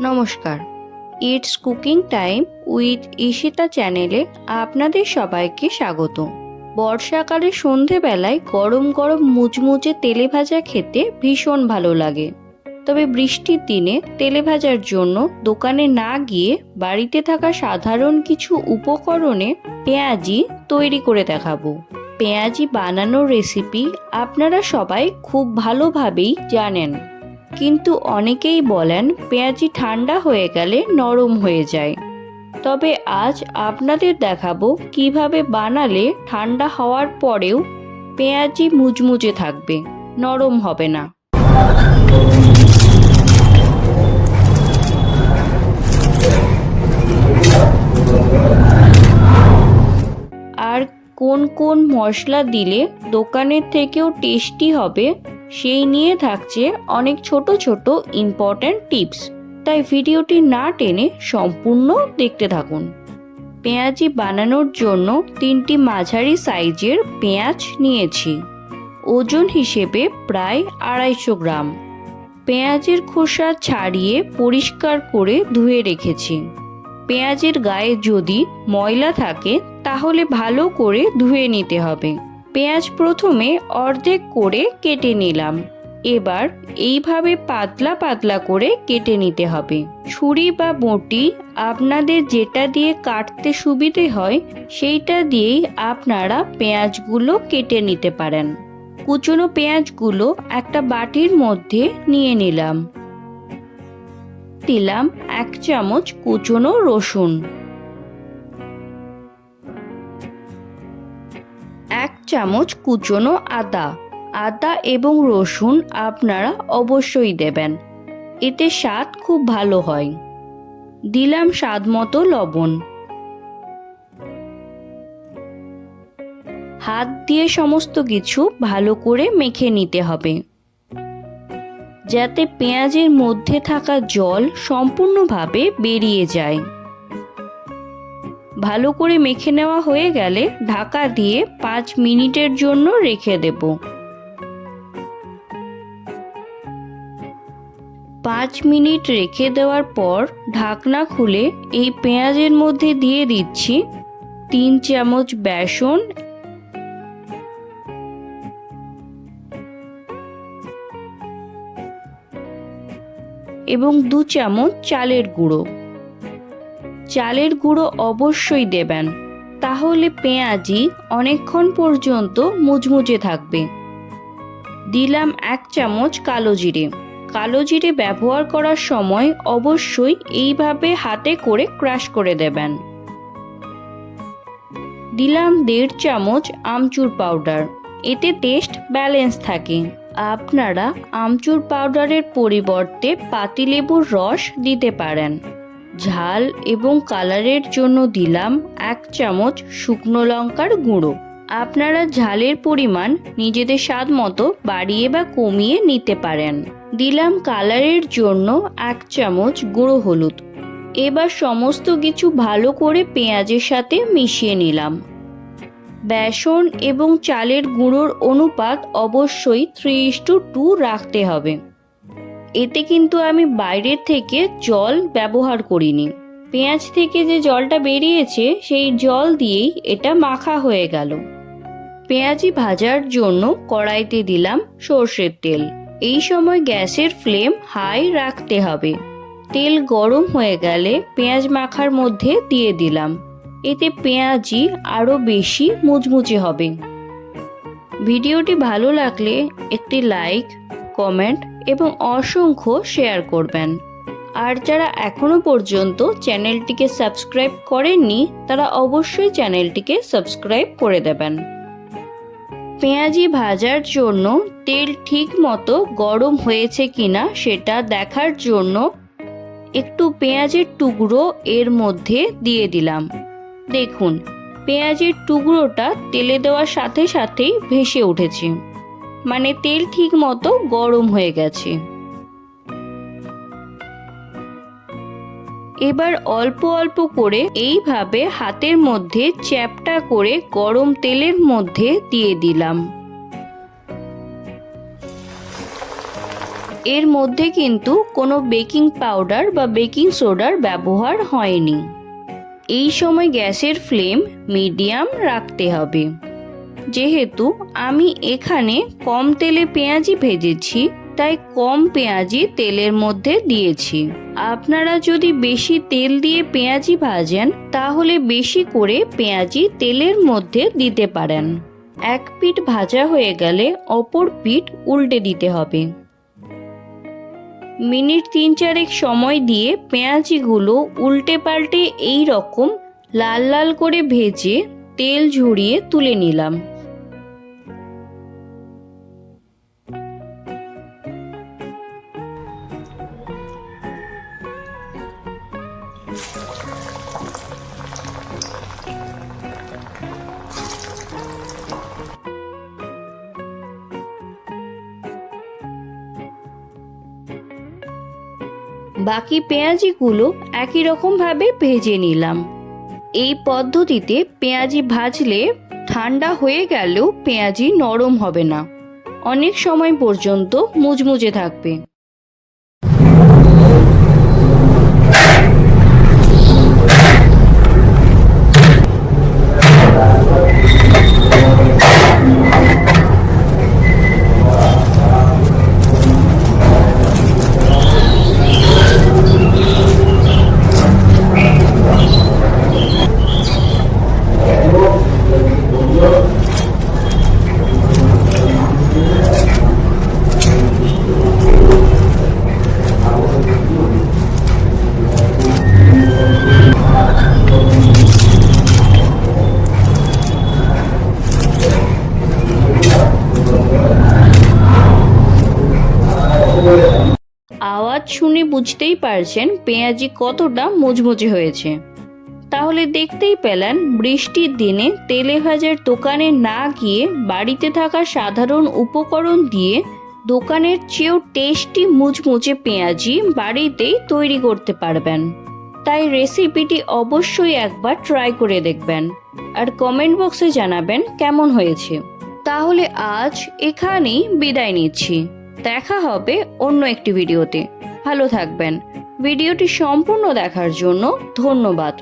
নমস্কার। It's cooking time with Ishita চ্যানেলে আপনাদের সবাইকে স্বাগত। বর্ষাকালে সন্ধেবেলায় গরম গরম মুচমুচে তেলে ভাজা খেতে ভীষণ ভালো লাগে। তবে বৃষ্টির দিনে তেলে ভাজার জন্য দোকানে না গিয়ে বাড়িতে থাকা সাধারণ কিছু উপকরণে পেঁয়াজি তৈরি করে দেখাবো। পেঁয়াজি বানানোর রেসিপি আপনারা সবাই খুব ভালোভাবেই জানেন। কিন্তু অনেকেই বলেন পেঁয়াজি ঠান্ডা হয়ে গেলে নরম হয়ে যায়। তবে আজ আপনাদের দেখাবো কীভাবে বানালে ঠান্ডা হওয়ার পরেও পেঁয়াজি মুচমুচে থাকবে, নরম হবে না। আর কোন কোন মশলা দিলে দোকানের থেকেও টেস্টি হবে সেই নিয়ে থাকছে অনেক ছোট ছোট ইম্পর্ট্যান্ট টিপস তাই ভিডিওটি না টেনে সম্পূর্ণ দেখতে থাকুন। পেঁয়াজি বানানোর জন্য তিনটি মাঝারি সাইজের পেঁয়াজ নিয়েছি। ওজন হিসেবে প্রায় আড়াইশো গ্রাম। পেঁয়াজের খোসা ছাড়িয়ে পরিষ্কার করে ধুয়ে রেখেছি। পেঁয়াজের গায়ে যদি ময়লা থাকে তাহলে ভালো করে ধুয়ে নিতে হবে। পেঁয়াজ প্রথমে অর্ধেক করে কেটে নিলাম। এবার এইভাবে পাতলা পাতলা করে কেটে নিতে হবে। ছুরি বা বটি আপনাদের যেটা দিয়ে কাটতে সুবিধে হয়, সেইটা দিয়েই আপনারা পেঁয়াজগুলো কেটে নিতে পারেন। কুচনো পেঁয়াজগুলো একটা বাটির মধ্যে নিয়ে নিলাম। দিলাম এক চামচ কুচনো রসুন। চামচ কুচনো আদা আদা এবং রসুন আপনারা অবশ্যই দেবেন। এতে স্বাদ খুব ভালো হয়। দিলাম স্বাদ মতো লবণ। হাত দিয়ে সমস্ত কিছু ভালো করে মেখে নিতে হবে। যাতে পেঁয়াজের মধ্যে থাকা জল সম্পূর্ণভাবে বেরিয়ে যায়। ভালো করে মেখে নেওয়া হয়ে গেলে ঢাকা দিয়ে পাঁচ মিনিটের জন্য রেখে দেব। পাঁচ মিনিট রেখে দেওয়ার পর ঢাকনা খুলে এই পেঁয়াজের মধ্যে দিয়ে দিচ্ছি তিন চামচ বেসন। এবং দু চামচ চালের গুঁড়ো। চালের গুঁড়ো অবশ্যই দেবেন। তাহলে পেঁয়াজি অনেকক্ষণ পর্যন্ত মুচমুচে থাকবে। দিলাম এক চামচ কালো জিরে। কালো জিরে ব্যবহার করার সময় অবশ্যই এইভাবে হাতে করে ক্রাশ করে দেবেন। দিলাম দেড় চামচ আমচুর পাউডার। এতে টেস্ট ব্যালেন্স থাকে। আপনারা আমচুর পাউডারের পরিবর্তে পাতিলেবুর রস দিতে পারেন। ঝাল এবং কালারের জন্য দিলাম এক চামচ শুকনো লঙ্কার গুঁড়ো। আপনারা ঝালের পরিমাণ নিজেদের স্বাদ মতো বাড়িয়ে বা কমিয়ে নিতে পারেন। দিলাম কালারের জন্য এক চামচ গুঁড়ো হলুদ। এবার সমস্ত কিছু ভালো করে পেঁয়াজের সাথে মিশিয়ে নিলাম। বেসন এবং চালের গুঁড়োর অনুপাত অবশ্যই থ্রি টু টু রাখতে হবে। এতে কিন্তু আমি বাইরের থেকে জল ব্যবহার করিনি। পেঁয়াজ থেকে যে জলটা বেরিয়েছে, সেই জল দিয়েই এটা মাখা হয়ে গেল। পেঁয়াজি ভাজার জন্য কড়াইতে দিলাম সর্ষের তেল। এই সময় গ্যাসের ফ্লেম হাই রাখতে হবে। তেল গরম হয়ে গেলে পেঁয়াজ মাখার মধ্যে দিয়ে দিলাম। এতে পেঁয়াজি আরও বেশি মুচমুচে হবে। ভিডিওটি ভালো লাগলে একটি লাইক, কমেন্ট এবং অসংখ্য শেয়ার করবেন। আর যারা এখনও পর্যন্ত চ্যানেলটিকে সাবস্ক্রাইব করেননি, তারা অবশ্যই চ্যানেলটিকে সাবস্ক্রাইব করে দেবেন। পেঁয়াজি ভাজার জন্য তেল ঠিক মতো গরম হয়েছে কিনা সেটা দেখার জন্য একটু পেঁয়াজের টুকরো এর মধ্যে দিয়ে দিলাম। দেখুন, পেঁয়াজের টুকরোটা তেলে দেওয়ার সাথে সাথেই ভেসে উঠেছে। মানে তেল ঠিক মতো গরম হয়ে গেছে। এবার অল্প অল্প করে এইভাবে হাতের মধ্যে চ্যাপটা করে গরম তেলের মধ্যে দিয়ে দিলাম। এর মধ্যে কিন্তু কোনো বেকিং পাউডার বা বেকিং সোডার ব্যবহার হয়নি। এই সময় গ্যাসের ফ্লেম মিডিয়াম রাখতে হবে। যেহেতু আমি এখানে কম তেলে পেঁয়াজি ভেজেছি, তাই কম পেঁয়াজি তেলের মধ্যে দিয়েছি। আপনারা যদি বেশি তেল দিয়ে পেঁয়াজি ভাজেন, তাহলে বেশি করে পেঁয়াজি তেলের মধ্যে দিতে পারেন। এক পিঠ ভাজা হয়ে গেলে অপর পিঠ উল্টে দিতে হবে। মিনিট তিন চারেক সময় দিয়ে পেঁয়াজিগুলো উল্টে পাল্টে এই রকম লাল লাল করে ভেজে তেল ঝরিয়ে তুলে নিলাম। বাকি পেঁয়াজিগুলো একই রকমভাবে ভেজে নিলাম। এই পদ্ধতিতে পেঁয়াজি ভাজলে ঠান্ডা হয়ে গেলেও পেঁয়াজি নরম হবে না। অনেক সময় পর্যন্ত মুচমুচে থাকবে। শুনে বুঝতেই পারছেন পেঁয়াজি কতটা মুচমুচে হয়েছে। তাহলে দেখতেই পেলেন বৃষ্টির দিনে তেলে ভাজার দোকানে না গিয়ে বাড়িতে থাকা সাধারণ উপকরণ দিয়ে দোকানের চেয়েও টেস্টি মুচমুচে পেঁয়াজি বাড়িতেই তৈরি করতে পারবেন। তাই রেসিপিটি অবশ্যই একবার ট্রাই করে দেখবেন আর কমেন্ট বক্সে জানাবেন কেমন হয়েছে। তাহলে আজ এখানেই বিদায় নিচ্ছি। দেখা হবে অন্য একটি ভিডিওতে। ভালো থাকবেন। ভিডিওটি সম্পূর্ণ দেখার জন্য ধন্যবাদ।